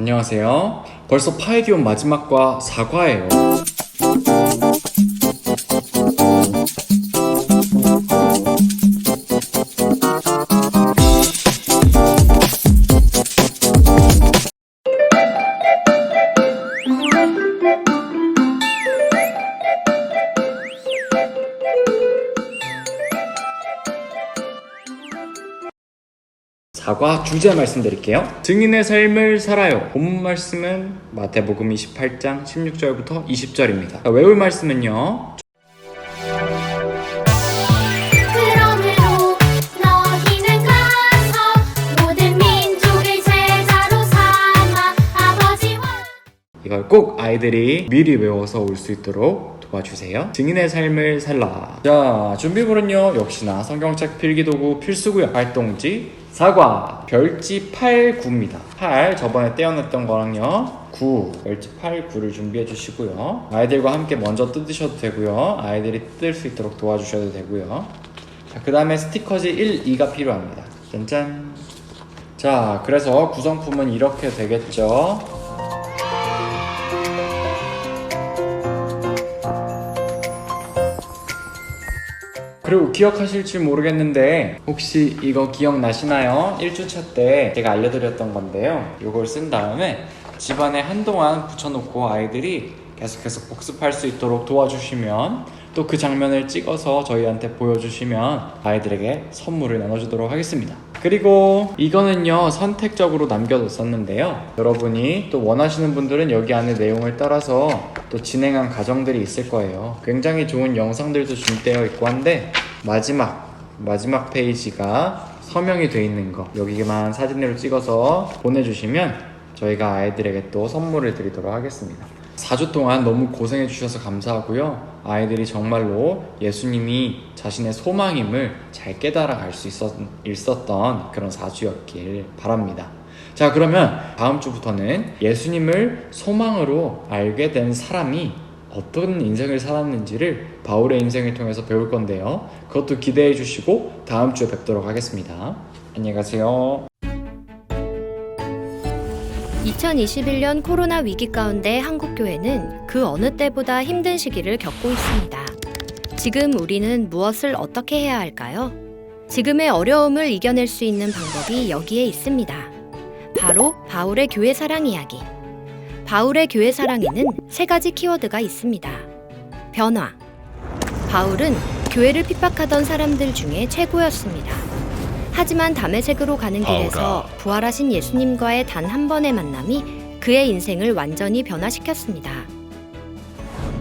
안녕하세요. 벌써 파이디온 마지막과 사과예요. 사과 주제 말씀 드릴게요. 증인의 삶을 살아요. 본문 말씀은 마태복음 28장 16절부터 20절입니다. 외울 말씀은요. 이걸 꼭 아이들이 미리 외워서 올 수 있도록 도와주세요. 증인의 삶을 살라. 자, 준비물은요. 역시나 성경책 필기도구 필수고요. 활동지 사과 별지 8, 9입니다. 8 저번에 떼어냈던 거랑요. 9 별지 8, 9를 준비해 주시고요. 아이들과 함께 먼저 뜯으셔도 되고요. 아이들이 뜯을 수 있도록 도와주셔도 되고요. 자, 그 다음에 스티커지 1, 2가 필요합니다. 짠짠. 자, 그래서 구성품은 이렇게 되겠죠. 그리고 기억하실지 모르겠는데 혹시 이거 기억나시나요? 1주차 때 제가 알려드렸던 건데요. 이걸 쓴 다음에 집안에 한동안 붙여놓고 아이들이 계속해서 복습할 수 있도록 도와주시면 또 그 장면을 찍어서 저희한테 보여주시면 아이들에게 선물을 나눠주도록 하겠습니다. 그리고 이거는요 선택적으로 남겨뒀었는데요. 여러분이 또 원하시는 분들은 여기 안에 내용을 따라서 또 진행한 과정들이 있을 거예요. 굉장히 좋은 영상들도 준비되어 있고 한데 마지막 마지막 페이지가 서명이 돼 있는 거 여기만 사진으로 찍어서 보내주시면 저희가 아이들에게 또 선물을 드리도록 하겠습니다. 4주 동안 너무 고생해 주셔서 감사하고요. 아이들이 정말로 예수님이 자신의 소망임을 잘 깨달아 갈 수 있었, 있었던 그런 4주였길 바랍니다. 자, 그러면 다음 주부터는 예수님을 소망으로 알게 된 사람이 어떤 인생을 살았는지를 바울의 인생을 통해서 배울 건데요. 그것도 기대해 주시고 다음 주에 뵙도록 하겠습니다. 안녕히 가세요. 2021년 코로나 위기 가운데 한국교회는 그 어느 때보다 힘든 시기를 겪고 있습니다. 지금 우리는 무엇을 어떻게 해야 할까요? 지금의 어려움을 이겨낼 수 있는 방법이 여기에 있습니다. 바로 바울의 교회 사랑 이야기. 바울의 교회 사랑에는 세 가지 키워드가 있습니다. 변화. 바울은 교회를 핍박하던 사람들 중에 최고였습니다. 하지만 담에색으로 가는 길에서 부활하신 예수님과의 단 한 번의 만남이 그의 인생을 완전히 변화시켰습니다.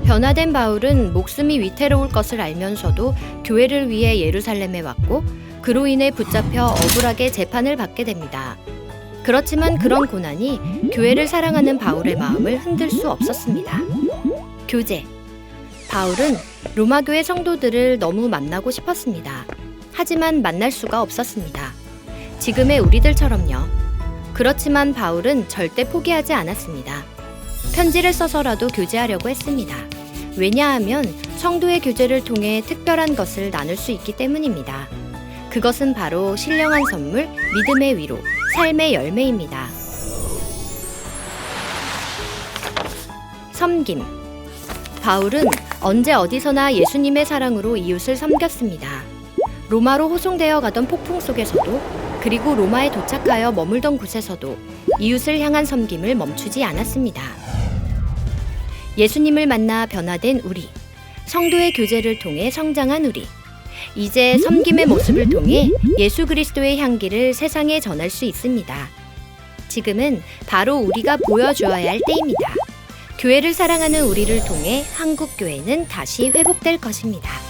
변화된 바울은 목숨이 위태로울 것을 알면서도 교회를 위해 예루살렘에 왔고 그로 인해 붙잡혀 억울하게 재판을 받게 됩니다. 그렇지만 그런 고난이 교회를 사랑하는 바울의 마음을 흔들 수 없었습니다. 교제. 바울은 로마 교회 성도들을 너무 만나고 싶었습니다. 하지만 만날 수가 없었습니다. 지금의 우리들처럼요. 그렇지만 바울은 절대 포기하지 않았습니다. 편지를 써서라도 교제하려고 했습니다. 왜냐하면 성도의 교제를 통해 특별한 것을 나눌 수 있기 때문입니다. 그것은 바로 신령한 선물, 믿음의 위로, 삶의 열매입니다. 섬김. 바울은 언제 어디서나 예수님의 사랑으로 이웃을 섬겼습니다. 로마로 호송되어 가던 폭풍 속에서도 그리고 로마에 도착하여 머물던 곳에서도 이웃을 향한 섬김을 멈추지 않았습니다. 예수님을 만나 변화된 우리, 성도의 교제를 통해 성장한 우리, 이제 섬김의 모습을 통해 예수 그리스도의 향기를 세상에 전할 수 있습니다. 지금은 바로 우리가 보여주어야 할 때입니다. 교회를 사랑하는 우리를 통해 한국 교회는 다시 회복될 것입니다.